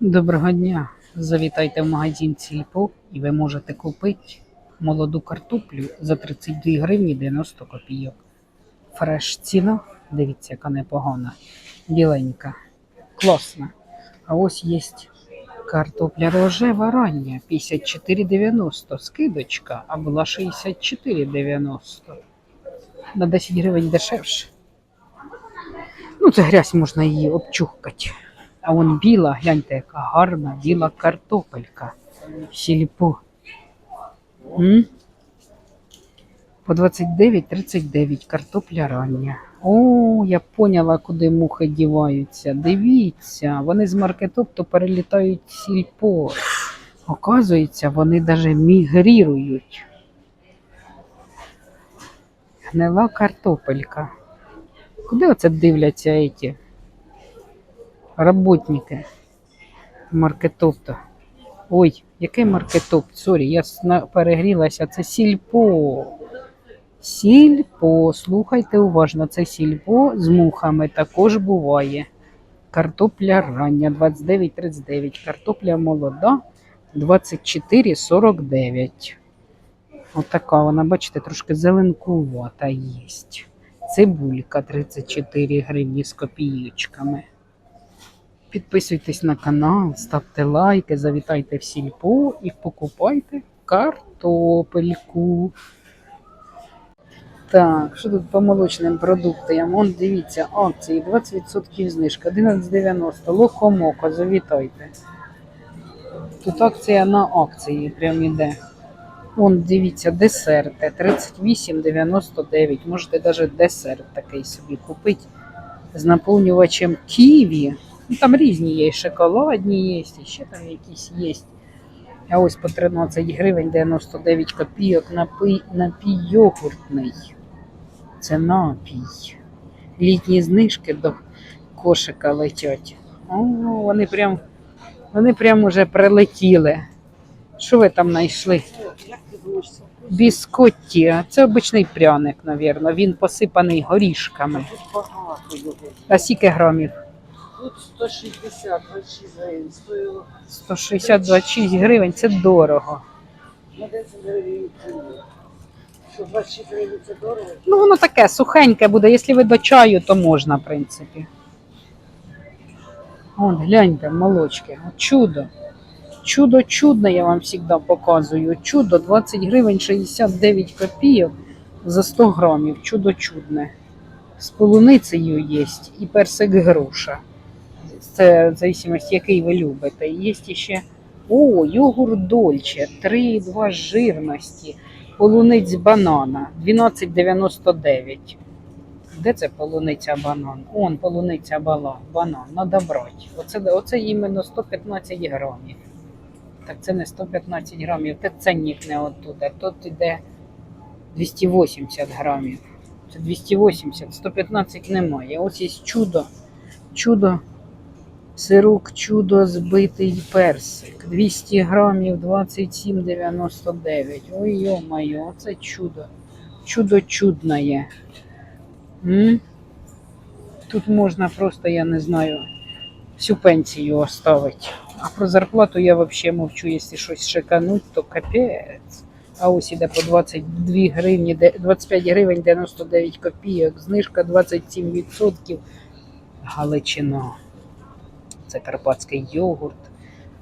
Доброго дня! Завітайте в магазин Сільпо і ви можете купити молоду картоплю за 32 гривні 90 копійок. Фреш ціна, дивіться, яка непогана, біленька, класна. А ось є картопля рожева рання 54,90, скидочка, а була 64,90. На 10 гривень дешевше. Ну, це грязь можна її обчухкати. А вон біла, гляньте, яка гарна біла картопелька. Сільпо. М? По 29,39 картопля рання. О, я поняла, куди мухи діваються. Дивіться, вони з маркетопту перелітають в сільпо. Оказується, вони навіть мігрірують. Гнила картопелька. Куди оце дивляться эти работники маркетопта? Ой, який маркетопт? Сорі, я перегрілася. Це сільпо. Сільпо. Слухайте уважно, це сільпо з мухами також буває. Картопля рання 29,39. Картопля молода 24,49. Отака вона, бачите, трошки зеленкувата є. Цибулька 34 гривні з копійочками. Підписуйтесь на канал, ставте лайки, завітайте в сільпо і покупайте картопельку. Так, що тут по молочним продуктам? Вон дивіться, акції 20% знижка, 11,90. Локомоко, завітайте. Тут акція на акції прям іде. Вон, дивіться, десерти 38,99. Можете навіть десерт такий собі купити з наповнювачем ківі. Ну, там різні є, і шоколадні є, і ще там якісь є. А ось по 13 гривень 99 копійок напій, напій йогуртний. Це напій. Літні знижки до кошика летять. О, вони прям, вони прям уже прилетіли. Що ви там знайшли? Біскотті. Це обичний пряник, мабуть. Він посипаний горішками. А скільки грамів? Тут 160, 26 гривень стоїло. 160-26 гривень це дорого. На 10 гривень. Що 26 гривень це дорого? Ну, воно таке сухеньке буде. Якщо ви до чаю, то можна, в принципі. Вон, гляньте, молочки. Чудо. Чудо чудне, я вам завжди показую. Чудо 20 гривень 69 копійок за 100 грамів. Чудо чудне. З полуницею є і персик груша. Це в зависимості, який ви любите. Є ще о, йогурт Дольче, 3,2 жирності. Полуниць банана 12,99. Де це полуниця банан? Он полуниця банан. Надо брати. Оце, оце іменно 115 грамів. Так це не 115 грамів, це ценник не оттуда. Тут іде 280 грамів. Це 280, 115 немає. Ось є чудо. Чудо. Сирук чудо збитий персик. 200 грамів 27,99. Ой, йо-моє, оце чудо. Чудо чудне. М? Тут можна просто, я не знаю, всю пенсію оставити. А про зарплату я взагалі мовчу, якщо щось шикануть, то капець. А ось іде по 22 гривні, 25 гривень 99 копійок, знижка 27%. Галичина. Це карпатський йогурт.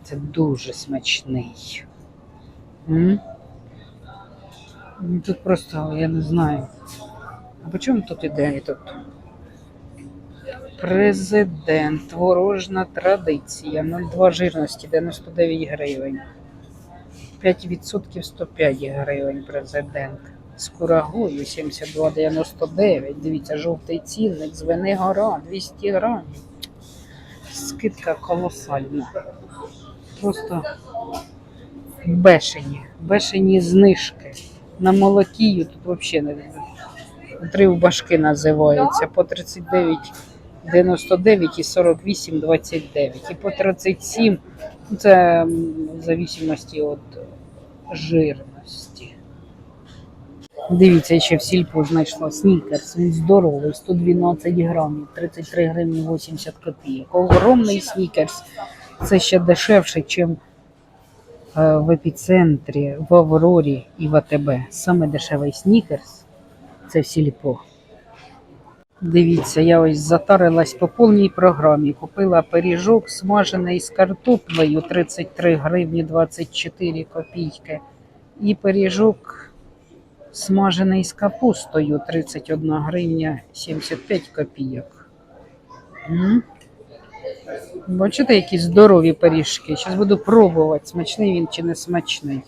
Це дуже смачний. М? Ну, Тут просто, я не знаю. А по чому тут іде тут? Президент, творожна традиція, 0,2 жирності, 99 гривень. 5% 105 гривень президент. З курагою 72,99. Дивіться, жовтий цінник, з вини 200 грамів. Скидка колосальна. Просто бешені, бешені знижки. На молокію тут взагалі не три в башки називаються по 39 99 і 48 29. І по 37 ну, це в зависимості від жирності. Дивіться, ще в сільпо знайшла снікерс. Він здоровий, 112 грамів, 33 гривні 80 копійок. Огромний снікерс Це ще дешевше, ніж в епіцентрі, в Аврорі і в АТБ. Саме дешевий снікерс це в сільпо. Дивіться, я ось затарилась по повній програмі. Купила пиріжок смажений з картоплею 33 гривні 24 копійки. І пиріжок смажений з капустою 31 гривня 75 копійок. Бачите, які здорові пиріжки. Зараз буду пробувати, смачний він чи не смачний.